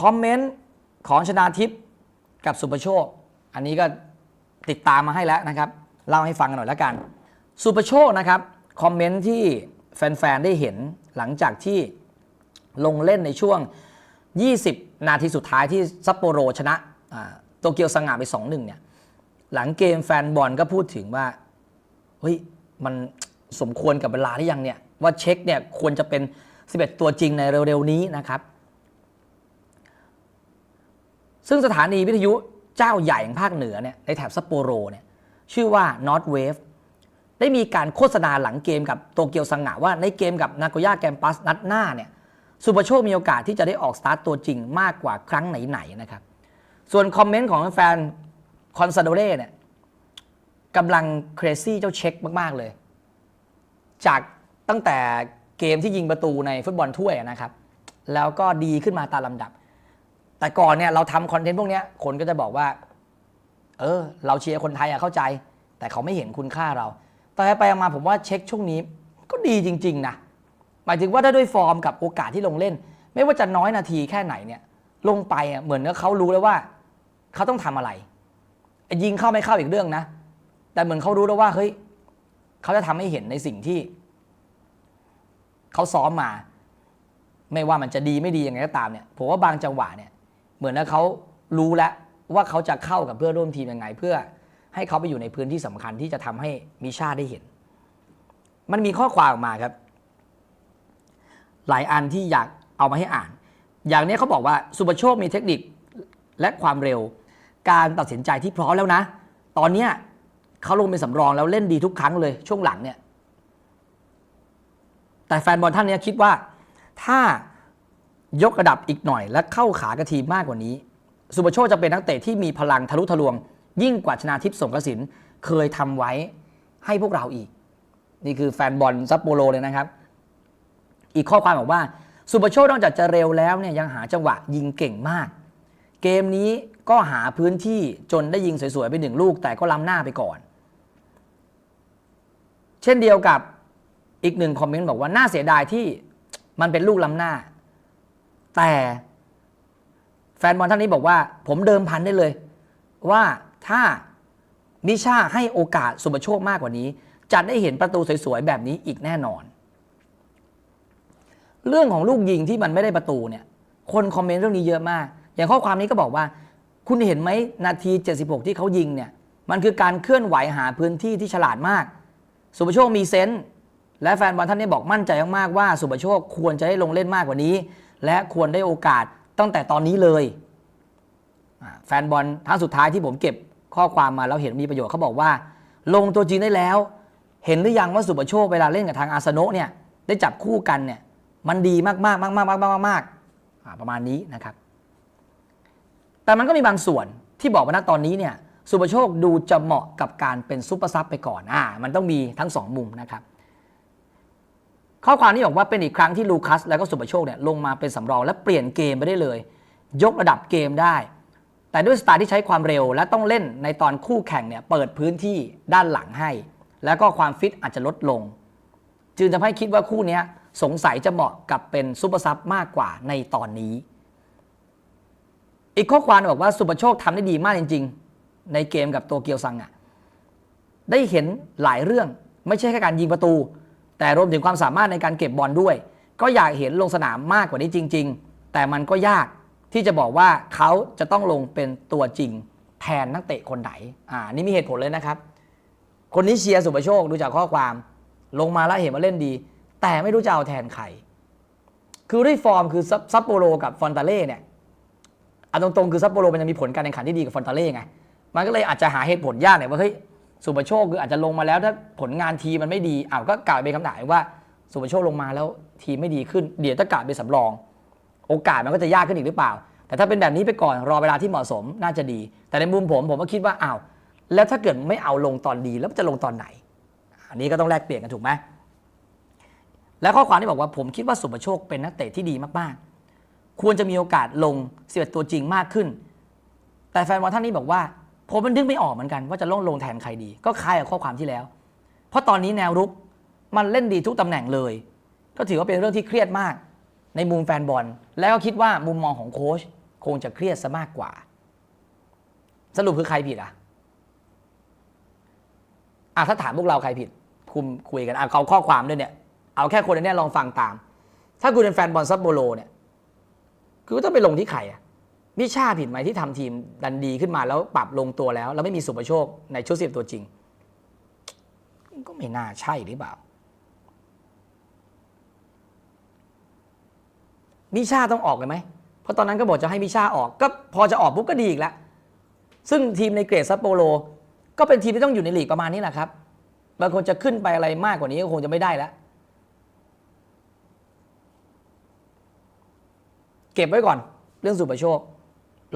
คอมเมนต์ของชนาทิพย์กับสุประโชค อันนี้ก็ติดตามมาให้แล้วนะครับ เล่าให้ฟังกันหน่อยแล้วกัน สุประโชคนะครับคอมเมนต์ที่แฟน ๆ ได้เห็นหลังจากที่ลงเล่นในช่วง 20 นาทีสุดท้ายที่ซัปโปโรชนะโตเกียวสงาไป 2-1 เนี่ย หลังเกมแฟนบอลก็พูดถึงว่า เฮ้ย มันสมควรกับเวลาหรือยังเนี่ย ว่าเช็คเนี่ยควรจะเป็น 11 ตัวจริงในเร็ว ๆ นี้นะครับ ซึ่งสถานีวิทยุเจ้าใหญ่ของภาคเหนือเนี่ยในแถบซัปโปโรเนี่ยชื่อว่า North Wave ได้มีการโฆษณาหลังเกมกับโตเกียวซังงะว่าในเกมกับนาโกย่าแกมปัสนัดหน้าเนี่ยสุปโชคมีโอกาสที่จะได้ออกสตาร์ตตัวจริงมากกว่าครั้งไหนๆนะครับ ส่วนคอมเมนต์ของแฟนคอนซาโดเร่เนี่ยกำลังเครซี่เจ้าเช็คมาก ๆ เลย จากตั้งแต่เกมที่ยิงประตูในฟุตบอลถ้วยนะครับ แล้วก็ดีขึ้นมาตามลำดับ แต่ก่อนเนี่ยเราทำคอนเทนต์พวกนี้คนก็จะบอกว่า เออ เราเชียร์คนไทยอะเข้าใจ แต่เขาไม่เห็นคุณค่าเรา แต่ไปมาผมว่าเช็คช่วงนี้ก็ดีจริง ๆ นะ หมายถึงว่าถ้าด้วยฟอร์มกับโอกาสที่ลงเล่น ไม่ว่าจะน้อยนาทีแค่ไหนเนี่ย ลงไปอะเหมือนกับเขารู้แล้วว่า เขาต้องทำอะไร ยิงเข้าไม่เข้าอีกเรื่องนะ แต่เหมือนเขารู้แล้วว่าเฮ้ยเขาจะทำให้เห็นในสิ่งที่เขาซ้อมมา ไม่ว่ามันจะดีไม่ดียังไงก็ตามเนี่ยผมว่าบางจังหวะเนี่ย เหมือนกับเขารู้แล้วว่าเขาจะเข้ากับเพื่อร่วมทีมยังไง เพื่อให้เขาไปอยู่ในพื้นที่สำคัญที่จะทำให้มีชาติได้เห็น มันมีข้อความออกมาครับ หลายอันที่อยากเอามาให้อ่าน อย่างนี้เขาบอกว่าสุปโชคมีเทคนิคและความเร็ว การตัดสินใจที่พร้อมแล้วนะ ตอนเนี้ยเขาลงเป็นสำรองแล้วเล่นดีทุกครั้งเลยช่วงหลังเนี่ย แต่แฟนบอลท่านนี้คิดว่าถ้า ยกระดับอีกหน่อย และเข้าขากระทีมมากกว่านี้ สุปโชคจะเป็นนักเตะที่มีพลังทะลุทะลวง ยิ่งกว่าชนาทิพย์สงกระสินเคยทำไว้ให้พวกเราอีก นี่คือแฟนบอลซัปโปโรเลยนะครับ อีกข้อความบอกว่า สุปโชคนอกจากจะเร็วแล้วเนี่ยยังหาจังหวะยิงเก่งมาก เกมนี้ก็หาพื้นที่จนได้ยิงสวยๆไปหนึ่งลูก แต่ก็ล้ำหน้าไปก่อน เช่นเดียวกับอีกหนึ่งคอมเมนต์บอกว่าน่าเสียดายที่มันเป็นลูกล้ำหน้า แต่แฟนบอลท่านนี้บอกว่า ผมเดิมพันได้เลย ว่าถ้ามิชาให้โอกาสสุปโชคมากกว่านี้ จะได้เห็นประตูสวยๆ แบบนี้อีกแน่นอน เรื่องของลูกยิงที่มันไม่ได้ประตูเนี่ย คนคอมเมนต์เรื่องนี้เยอะมาก อย่างข้อความนี้ก็บอกว่า คุณเห็นไหมนาที 76 ที่เขายิงเนี่ย มันคือการเคลื่อนไหวหาพื้นที่ที่ฉลาดมาก สุปโชคมีเซนส์และแฟนบอลท่านนี้บอกมั่นใจมากๆว่าสุปโชคควรจะได้ลงเล่นมากกว่านี้ และควรได้โอกาสตั้งแต่ตอนนี้เลย แฟนบอลท่านสุดท้ายที่ผมเก็บข้อความมาแล้วเห็นมีประโยชน์เขาบอกว่า ลงตัวจริงได้แล้ว เห็นหรือยังว่าสุปโชคเวลาเล่นกับทางอาร์เซโนะเนี่ยได้จับคู่กันเนี่ยมันดีมากๆมากๆมากๆมากๆมากๆอ่าประมาณนี้นะครับ แต่มันก็มีบางส่วนที่บอกว่าณตอนนี้เนี่ยสุปโชคดูจะเหมาะกับการเป็นซุปเปอร์ซับไปก่อนอ่ามันต้องมีทั้งสองมุมนะครับ ข้อความนี้บอกว่าเป็นอีกครั้งที่ลูคัสแล้วก็สุปโชคเนี่ยลงมาเป็นสำรองและเปลี่ยนเกมไปได้เลย ยกระดับเกมได้ แต่ด้วยสไตล์ที่ใช้ความเร็วและต้องเล่นในตอนคู่แข่งเนี่ยเปิดพื้นที่ด้านหลังให้ แล้วก็ความฟิตอาจจะลดลง จึงทำให้คิดว่าคู่นี้สงสัยจะเหมาะกับเป็นซุปเปอร์ซับมากกว่าในตอนนี้ อีกข้อความบอกว่าสุปโชคทำได้ดีมากจริง ๆ ในเกมกับตัวเกียวซังอะได้เห็นหลายเรื่องไม่ใช่แค่การยิงประตู แต่รวมถึงความสามารถในการเก็บบอลด้วย ก็อยากเห็นลงสนามมากกว่านี้จริง ๆ แต่มันก็ยากที่จะบอกว่าเขาจะต้องลงเป็นตัวจริงแทนนักเตะคนไหน อ่า นี่มีเหตุผลเลยนะครับ คนนี้เชียร์สุปโชคดูจากข้อความ ลงมาแล้วเห็นว่าเล่นดี แต่ไม่รู้จะเอาแทนใคร คือด้วยฟอร์มคือซัปซัปโปโรกับฟอนตาเล่เนี่ยเอาตรงๆคือซัปโปโรมันยังมีผลการแข่งขันที่ดีกับฟอนตาเล่ไง มันก็เลยอาจจะหาเหตุผลยากหน่อยว่าเฮ้ย สุปโชคคืออาจจะลงมาแล้วถ้าผลงานทีมมันไม่ดีอ้าวก็กล่าวเป็นคำถามว่า สุปโชคลงมาแล้วทีมไม่ดีขึ้น เดี๋ยวถ้ากล่าวเป็นสำรอง โอกาสมันก็จะยากขึ้นอีกหรือเปล่า แต่ถ้าเป็นแบบนี้ไปก่อนรอเวลาที่เหมาะสมน่าจะดี แต่ในมุมผมผมก็คิดว่าอ้าวแล้วถ้าเกิดไม่เอาลงตอนดีแล้วจะลงตอนไหน อันนี้ก็ต้องแลกเปลี่ยนกันถูกไหมและข้อความที่บอกว่าผมคิดว่าสุปโชคเป็นนักเตะที่ดีมากๆ ควรจะมีโอกาสลง11ตัวจริงมากขึ้น แต่แฟนบอลท่านนี้บอกว่า ผมมันดึงไม่ออกเหมือนกันว่าจะลงลงแทนใครดี ก็คล้ายกับข้อความที่แล้ว เพราะตอนนี้แนวรุกมันเล่นดีทุกตำแหน่งเลย ก็ถือว่าเป็นเรื่องที่เครียดมาก ในมุมแฟนบอล แล้วก็คิดว่ามุมมองของโค้ชคงจะเครียดซะมากกว่า สรุปคือใครผิดอะอะถ้าถามพวกเราใครผิด คุมคุยกันอะเอาข้อความด้วยเนี่ย เอาแค่คนในเนี้ลองฟังตาม ถ้าคุณเป็นแฟนบอลซัปโปโรเนี่ยคือต้องไปลงที่ใครอะ มิชาผิดไหมที่ทำทีมดันดีขึ้นมาแล้วปรับลงตัวแล้ว แล้วไม่มีสุประโชคในชุดสิบตัวจริง ก็ไม่น่าใช่หรือเปล่ามิชาต้องออกเลยไหม เพราะตอนนั้นก็บอกจะให้มิชาออกก็พอจะออกปุ๊บก็ดีอีกแล้ว ซึ่งทีมในเกรดซัปโปโรก็เป็นทีมที่ต้องอยู่ในลีกประมาณนี้แหละครับบางคนจะขึ้นไปอะไรมากกว่านี้ก็คงจะไม่ได้แล้ว เก็บไว้ก่อนเรื่องสุประโชค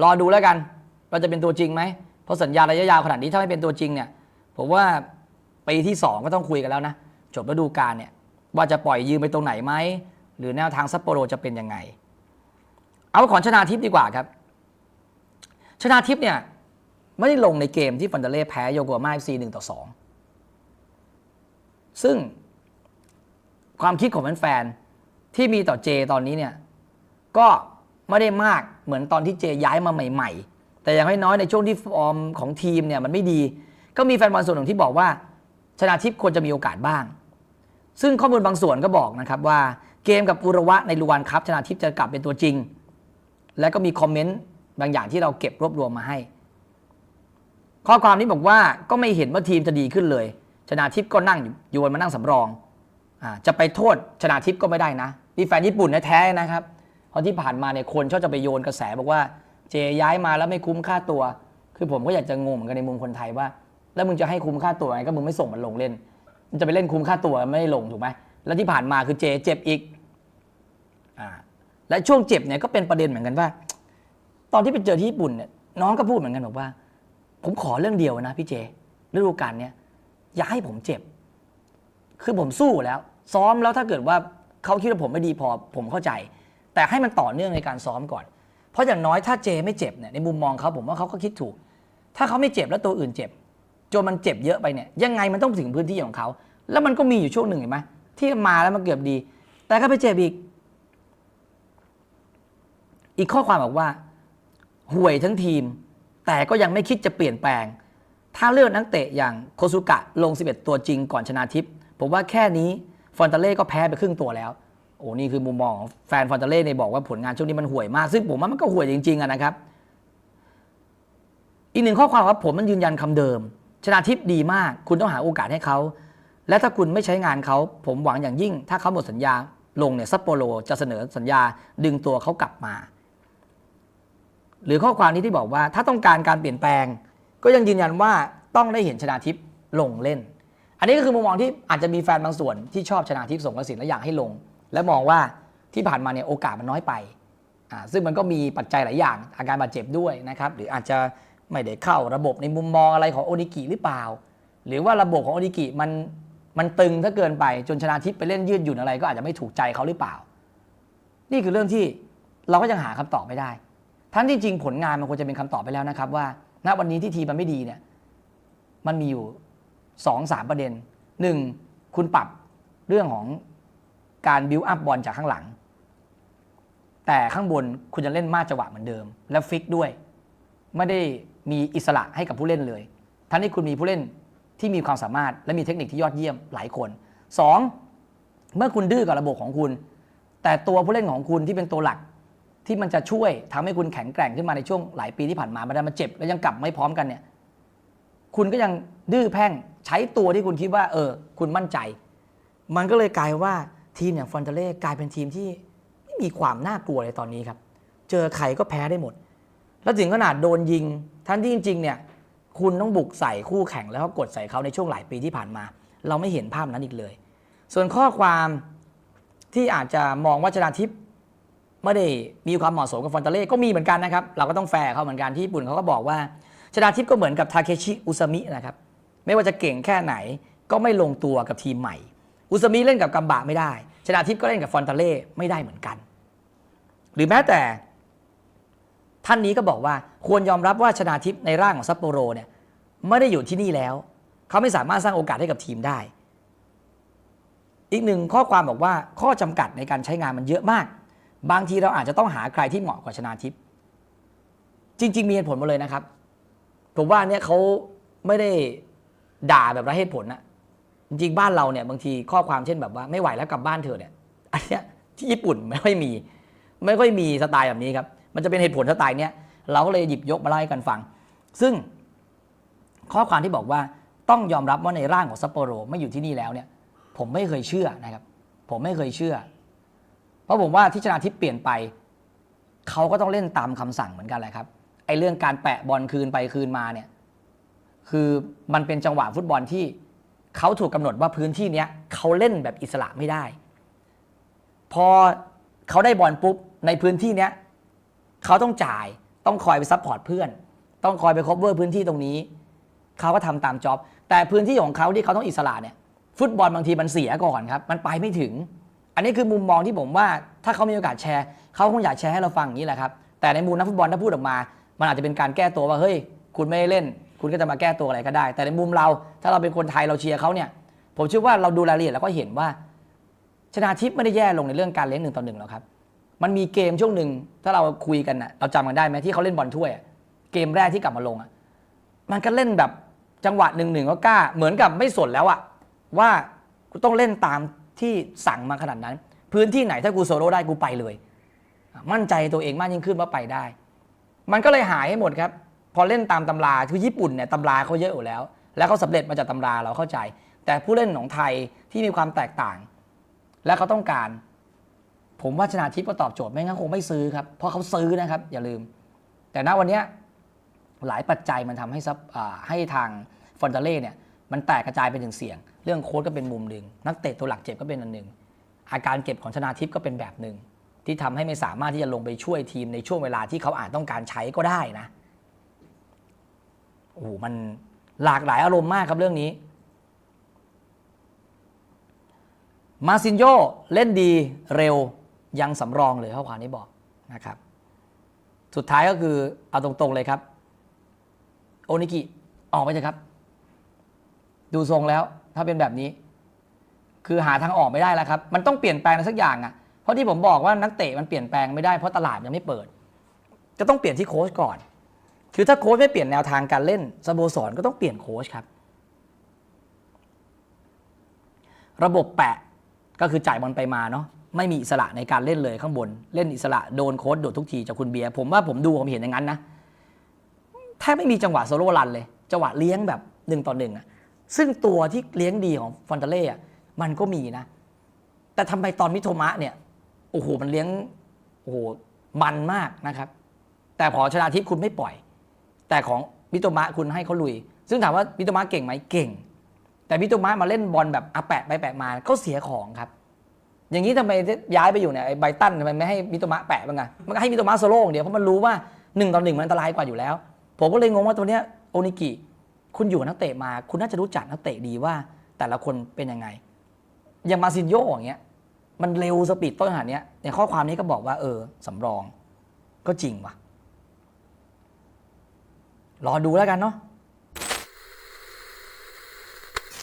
รอดูแล้วกันว่าจะเป็นตัวจริงไหมเพราะสัญญาระยะยาวขนาดนี้ถ้าไม่เป็นตัวจริงเนี่ย ผมว่าปีที่สองก็ต้องคุยกันแล้วนะจบฤดูกาลเนี่ยว่าจะปล่อยยืมไปตรงไหนไหมหรือแนวทางซัปโปโรจะเป็นยังไง เอาขอนชนาทิพย์ดีกว่าครับ ชนาทิพย์เนี่ยไม่ได้ลงในเกมที่ฟันเดเล่แพ้โยโกมาเอฟซีหนึ่งต่อสองซึ่งความคิดของแฟนๆที่มีต่อเจตอนนี้เนี่ยก็ ไม่ได้มากเหมือนตอนที่เจย้ายมาใหม่ ๆ แต่อย่างน้อยในช่วงที่ฟอร์มของทีมเนี่ยมันไม่ดี ก็มีแฟนบอลส่วนหนึ่งที่บอกว่า ชนาทิพย์ควรจะมีโอกาสบ้าง ซึ่งข้อมูลบางส่วนก็บอกนะครับว่าเกมกับอุระวะในลูวานคัพชนาทิพย์จะกลับเป็นตัวจริง และก็มีคอมเมนต์บางอย่างที่เราเก็บรวบรวมมาให้ ข้อความนี้บอกว่าก็ไม่เห็นว่าทีมจะดีขึ้นเลย ชนาทิพย์ก็นั่งอยู่โยนมานั่งสำรองอจะไปโทษชนาทิพย์ก็ไม่ได้นะนี่แฟนญี่ปุ่นแท้ๆนะครับ เพราะที่ผ่านมาเนี่ยคนชอบจะไปโยนกระแสบอกว่าเจย้ายมาแล้วไม่คุ้มค่าตัว คือผมก็อยากจะงงเหมือนกันในมุมคนไทยว่า แล้วมึงจะให้คุ้มค่าตัวไงก็มึงไม่ส่งมันลงเล่นมันจะไปเล่นคุ้มค่าตัวไม่ได้ลงถูกไหมแล้วที่ผ่านมาคือเจเจ็บอีกอ่าและช่วงเจ็บเนี่ยก็เป็นประเด็นเหมือนกันว่า ตอนที่ไปเจอที่ญี่ปุ่นเนี่ยน้องก็พูดเหมือนกันบอกว่า ผมขอเรื่องเดียวนะพี่เจฤดูกาลเนี้ยอย่าให้ผมเจ็บ คือผมสู้แล้ว ซ้อมแล้วถ้าเกิดว่าเขาคิดว่าผมไม่ดีพอผมเข้าใจ แต่ให้มันต่อเนื่องในการซ้อมก่อน เพราะอย่างน้อยถ้าเจไม่เจ็บเนี่ยในมุมมองเขาผมว่าเขาก็คิดถูก ถ้าเขาไม่เจ็บแล้วตัวอื่นเจ็บจนมันเจ็บเยอะไปเนี่ยยังไงมันต้องถึงพื้นที่ของเขาแล้วมันก็มีอยู่ช่วงหนึ่งเห็นไหมที่มาแล้วมันเกือบดี แต่ก็ไปเจ็บอีก อีกข้อความบอกว่าห่วยทั้งทีม แต่ก็ยังไม่คิดจะเปลี่ยนแปลง ถ้าเลือกนักเตะอย่างโคซุกะลง 11 ตัวจริงก่อนชนะทิพย์ผมว่าแค่นี้ฟอนตาเล่ก็แพ้ไปครึ่งตัวแล้ว อ้นี่คือมุมมองของแฟนฟอนตาเล่เนี่ยบอกว่าผลงานช่วงนี้มันห่วยมาก ซึ่งผมว่ามันก็ห่วยจริงๆนะครับ อีกหนึ่งข้อความครับผมมันยืนยันคำเดิม ชนะทิพย์ดีมาก คุณต้องหาโอกาสให้เขา และถ้าคุณไม่ใช้งานเขา ผมหวังอย่างยิ่ง ถ้าเขาหมดสัญญาลงเนี่ยซัปโปโรจะเสนอสัญญาดึงตัวเขากลับมา หรือข้อความนี้ที่บอกว่า ถ้าต้องการการเปลี่ยนแปลง ก็ยังยืนยันว่าต้องได้เห็นชนาทิพย์ลงเล่น อันนี้ก็คือมุมมองที่อาจจะมีแฟนบางส่วนที่ชอบชนาทิพย์ส่งกระสินและอยากให้ลง และมองว่าที่ผ่านมาเนี่ยโอกาสมันน้อยไปซึ่งมันก็มีปัจจัยหลายอย่าง อาการบาดเจ็บด้วยนะครับ หรืออาจจะไม่ได้เข้าระบบในมุมมองอะไรของโอนิกิหรือเปล่า หรือว่าระบบของโอนิกิมันมันตึงถ้าเกินไปจนชนาทิพย์ไปเล่นยืดหยุ่นอะไร ก็อาจจะไม่ถูกใจเขาหรือเปล่า นี่คือเรื่องที่เราก็ยังหาคำตอบไม่ได้ ทั้งที่จริงผลงานมันควรจะเป็นคำตอบไปแล้วนะครับ ว่าณวันนี้ที่ทีมมันไม่ดีเนี่ยมันมีอยู่สองสามประเด็นหนึ่งคุณปรับเรื่องของ การบิวอัพบอลจากข้างหลัง แต่ข้างบนคุณจะเล่นมาจังหวะเหมือนเดิม และฟิกด้วย ไม่ได้มีอิสระให้กับผู้เล่นเลย ทั้งที่คุณมีผู้เล่นที่มีความสามารถและมีเทคนิคที่ยอดเยี่ยมหลายคนสองเมื่อคุณดื้อกับระบบของคุณ แต่ตัวผู้เล่นของคุณที่เป็นตัวหลักที่มันจะช่วยทำให้คุณแข็งแกร่งขึ้นมาในช่วงหลายปีที่ผ่านมามันได้มาเจ็บ แล้วยังกลับไม่พร้อมกันเนี่ย คุณก็ยังดื้อแพ่งใช้ตัวที่คุณคิดว่า เออ คุณมั่นใจ มันก็เลยกลายว่า ทีมอย่างฟอนเตเล่กลายเป็นทีมที่ไม่มีความน่ากลัวเลยตอนนี้ครับ เจอใครก็แพ้ได้หมด แล้วถึงขนาดโดนยิง ทั้งที่จริง ๆ เนี่ย คุณต้องบุกใส่คู่แข่งแล้วก็กดใส่เขาในช่วงหลายปีที่ผ่านมา เราไม่เห็นภาพนั้นอีกเลย ส่วนข้อความที่อาจจะมองว่าชนาทิพย์ไม่ได้มีความเหมาะสมกับฟอนเตเล่ก็มีเหมือนกันนะครับ เราก็ต้องแฟร์เขาเหมือนกันที่ญี่ปุ่นเขาก็บอกว่าชนาทิพย์ก็เหมือนกับทาเคชิอุซามินะครับ ไม่ว่าจะเก่งแค่ไหนก็ไม่ลงตัวกับทีมใหม่ อุซามิเล่นกับกัมบะไม่ได้ ชนาทิพย์ก็เล่นกับฟอนตาเล่ไม่ได้เหมือนกัน หรือแม้แต่ ท่านนี้ก็บอกว่าควรยอมรับว่าชนาทิพย์ในร่างของซัปโปโรเนี่ยไม่ได้อยู่ที่นี่แล้ว เขาไม่สามารถสร้างโอกาสให้กับทีมได้ อีกหนึ่งข้อความบอกว่าข้อจำกัดในการใช้งานมันเยอะมาก บางทีเราอาจจะต้องหาใครที่เหมาะกว่าชนาทิพย์จริง ๆ มีเหตุผลหมาเลยนะครับ ผมว่าเนี่ยเขาไม่ได้ด่าแบบไร้เหตุผลนะ จริงบ้านเราเนี่ยบางทีข้อความเช่นแบบว่าไม่ไหวแล้วกลับบ้านเถอเนี่ยอันเนี้ยที่ญี่ปุ่นไม่ค่อยมี ไม่ค่อยมีสไตล์แบบนี้ครับ มันจะเป็นเหตุผลสไตล์เนี้ยเราก็เลยหยิบยกมาเล่าให้กันฟัง ซึ่งข้อความที่บอกว่าต้องยอมรับว่าในร่างของซัปโปโรไม่อยู่ที่นี่แล้วเนี่ย ผมไม่เคยเชื่อนะครับ ผมไม่เคยเชื่อ เพราะผมว่าที่ชนะทิพย์เปลี่ยนไปเขาก็ต้องเล่นตามคำสั่งเหมือนกันแหละครับไอ้เรื่องการแปะบอลคืนไปคืนมาเนี่ย คือมันเป็นจังหวะฟุตบอลที่ เขาถูกกำหนดว่าพื้นที่เนี้ยเขาเล่นแบบอิสระไม่ได้ พอเขาได้บอลปุ๊บในพื้นที่เนี้ยเขาต้องจ่ายต้องคอยไปซัพพอร์ตเพื่อน ต้องคอยไปคบเวอร์พื้นที่ตรงนี้ เขาก็ทำตามจ็อบ แต่พื้นที่ของเขาที่เขาต้องอิสระเนี่ย ฟุตบอลบางทีมันเสียก่อนครับ มันไปไม่ถึง อันนี้คือมุมมองที่ผมว่า ถ้าเขามีโอกาสแชร์ เขาคงอยากแชร์ให้เราฟังอย่างนี้แหละครับ แต่ในมุมนักฟุตบอลถ้าพูดออกมา มันอาจจะเป็นการแก้ตัวว่าเฮ้ย คุณไม่ได้เล่น คุณก็จะมาแก้ตัวอะไรก็ได้ แต่ในมุมเรา ถ้าเราเป็นคนไทยเราเชียร์เขาเนี่ย ผมเชื่อว่าเราดูรายละเอียดแล้วก็เห็นว่า ชนาทิพย์ไม่ได้แย่ลงในเรื่องการเลี้ยงหนึ่งต่อหนึ่งหรอกครับ มันมีเกมช่วงหนึ่งถ้าเราคุยกันนะเราจำกันได้ไหมที่เขาเล่นบอลถ้วย เกมแรกที่กลับมาลงอะมันก็เล่นแบบจังหวะหนึ่งหนึ่งก็กล้าเหมือนกับไม่สนแล้วอะว่ากูต้องเล่นตามที่สั่งมาขนาดนั้น พื้นที่ไหนถ้ากูโซโล่ได้กูไปเลย มั่นใจตัวเองมากยิ่งขึ้นว่าไปได้ มันก็เลยหายให้หมดครับ พอเล่นตามตำราคือญี่ปุ่นเนี่ยตำราเขาเยอะอยู่แล้ว แล้วเขาสำเร็จมาจากตำราเราเข้าใจ แต่ผู้เล่นของไทยที่มีความแตกต่าง และเขาต้องการ ผมว่าชนะทิพย์ก็ตอบโจทย์ไม่งั้นคงไม่ซื้อครับเพราะเขาซื้อนะครับ อย่าลืม แต่ณวันนี้หลายปัจจัยมันทำให้ซับให้ทางฟอนเตเล่เนี่ยมันแตกกระจายไปถึงเสียง เรื่องโค้ชก็เป็นมุมหนึ่งนักเตะตัวหลักเจ็บก็เป็นอันหนึ่งอาการเก็บของชนาทิพย์ก็เป็นแบบหนึ่งที่ทำให้ไม่สามารถที่จะลงไปช่วยทีมในช่วงเวลาที่เขาอาจต้องการใช้ก็ได้นะ โอ้โหมันหลากหลายอารมณ์มากครับเรื่องนี้ มาซินโยเล่นดีเร็วยังสำรองเลยข้อความนี้บอกนะครับ สุดท้ายก็คือเอาตรงๆเลยครับ โอนิกิออกไปเถอะครับ ดูทรงแล้ว ถ้าเป็นแบบนี้ คือหาทางออกไม่ได้แล้วครับ มันต้องเปลี่ยนแปลงสักอย่างอะ่ะเพราะที่ผมบอกว่านักเตะมันเปลี่ยนแปลงไม่ได้เพราะตลาดยังไม่เปิด จะต้องเปลี่ยนที่โค้ชก่อน คือถ้าโค้ชไม่เปลี่ยนแนวทางการเล่นสโมสรก็ต้องเปลี่ยนโค้ชครับ ระบบแปะก็คือจ่ายบอลไปมาเนาะไม่มีอิสระในการเล่นเลยข้างบน เล่นอิสระโดนโค้ดโดดทุกทีจากคุณเบียร์ผมว่าผมดูผมเห็นอย่างนั้นนะแทบไม่มีจังหวะโซโล่รันเลยจังหวะเลี้ยงแบบหนึ่งต่อหนึ่งอะซึ่งตัวที่เลี้ยงดีของฟอนเตเล่อะมันก็มีนะ แต่ทำไมตอนมิโทมะเนี่ยโอ้โหมันเลี้ยงโอ้โหมันมากนะครับ แต่พอชนาทิพย์คุณไม่ปล่อย แต่ของมิโตมะคุณให้เขาลุย ซึ่งถามว่ามิโตมะเก่งไหมเก่ง แต่มิโตมะมาเล่นบอลแบบอาแปะไปแปะมาก็เสียของครับ อย่างนี้ทำไมย้ายไปอยู่เนี่ยไอ้ไบตันทำไมไม่ให้มิโตมะแปะบ้างอะมันก็ให้มิโตมะโซโล่อย่างเดียวเพราะมันรู้ว่าหนึ่งต่อหนึ่งมันอันตรายกว่าอยู่แล้ว ผมก็เลยงงว่าตัวเนี้ยโอนิกิคุณอยู่กับนักเตะมา คุณน่าจะรู้จักนักเตะดีว่า แต่ละคนเป็นยังไง อย่างมาซินโยอย่างเงี้ย มันเร็วสปีดต้นขนาดเนี้ยในข้อความนี้ก็บอกว่าเออสำรอง ก็จริงว่ะ รอดูแล้วกันเนาะ